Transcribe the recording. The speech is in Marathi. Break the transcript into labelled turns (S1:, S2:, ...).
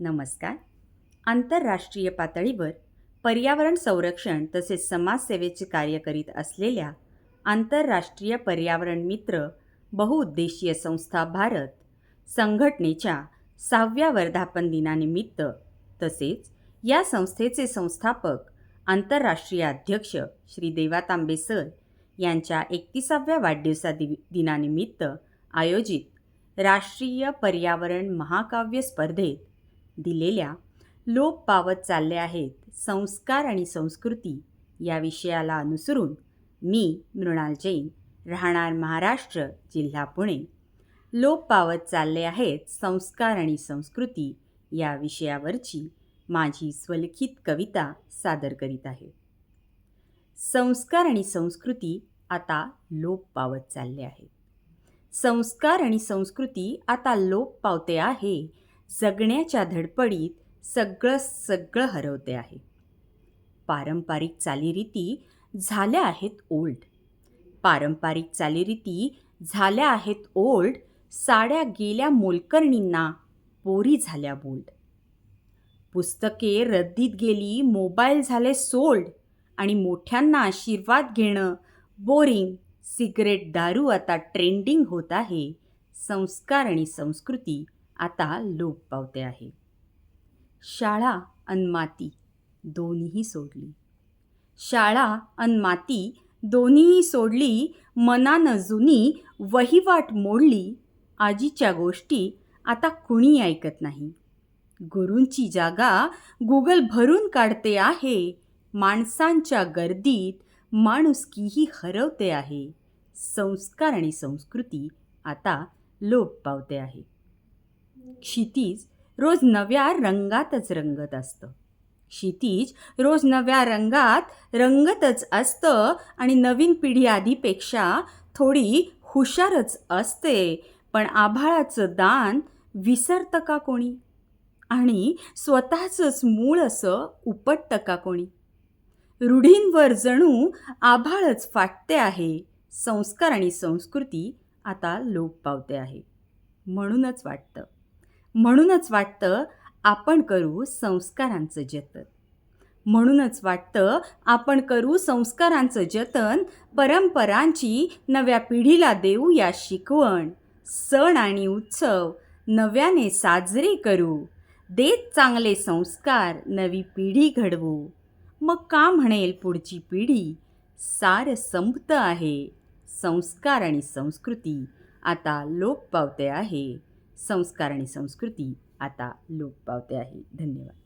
S1: नमस्कार. आंतरराष्ट्रीय पातळीवर पर्यावरण संरक्षण तसेच समाजसेवेचे कार्य करीत असलेल्या आंतरराष्ट्रीय पर्यावरण मित्र बहुउद्देशीय संस्था भारत संघटनेच्या सहाव्या वर्धापन दिनानिमित्त तसेच या संस्थेचे संस्थापक आंतरराष्ट्रीय अध्यक्ष श्री देवातांबे सर यांच्या एकतीसाव्या वाढदिवसा दि दिनानिमित्त आयोजित राष्ट्रीय पर्यावरण महाकाव्य स्पर्धेत दिलेल्या लोप पावत चालले आहेत संस्कार आणि संस्कृती या विषयाला अनुसरून मी मृणाल जैन राहणार महाराष्ट्र जिल्हा पुणे. लोप पावत चालले आहेत संस्कार आणि संस्कृती या विषयावरची माझी स्वलिखित कविता सादर करीत आहे. संस्कार आणि संस्कृती आता लोप पावत चालले आहेत संस्कार आणि संस्कृती आता लोप पावते आहे. जगण्याच्या धडपडीत सगळं सगळं हरवते आहे. पारंपरिक चालीरीती झाल्या आहेत ओल्ड. पारंपरिक चालीरीती झाल्या आहेत ओल्ड साड्या गेल्या मोलकर्णींना पोरी झाल्या बोल्ड. पुस्तके रद्दीत गेली मोबाईल झाले सोल्ड आणि मोठ्यांना आशीर्वाद घेणं बोरिंग सिगरेट दारू आता ट्रेंडिंग होत आहे संस्कार आणि संस्कृती आता लोप पावते आहे. शाळा अन माती दोन्हीही सोडली. शाळा अन माती दोन्हीही सोडली मनानं जुनी वहिवाट मोडली आजीच्या गोष्टी आता कुणी ऐकत नाही. गुरूंची जागा गुगल भरून काढते आहे माणसांच्या गर्दीत माणुसकीही हरवते आहे. संस्कार आणि संस्कृती आता लोप पावते आहे. क्षितिज रोज नव्या रंगातच रंगत असतं. क्षितिज रोज नव्या रंगात रंगतच असतं आणि नवीन पिढी आधीपेक्षा थोडी हुशारच असते पण आभाळाचं दान विसरतं का कोणी? आणि स्वतःचंच मूळ असं उपटतं का कोणी? रूढींवर जणू आभाळच फाटते आहे संस्कार आणि संस्कृती आता लोप पावते आहे म्हणूनच वाटतं. म्हणूनच वाटतं आपण करू संस्कारांचं जतन. म्हणूनच वाटतं आपण करू संस्कारांचं जतन परंपरांची नव्या पिढीला देऊ या शिकवण. सण आणि उत्सव नव्याने साजरे करू. देत चांगले संस्कार नवी पिढी घडवू. मग का म्हणेल पुढची पिढी? सार संपतं आहे. संस्कार आणि संस्कृती आता लोप पावते आहे. संस्कार आणि संस्कृती आता लोप पावते आहे. धन्यवाद.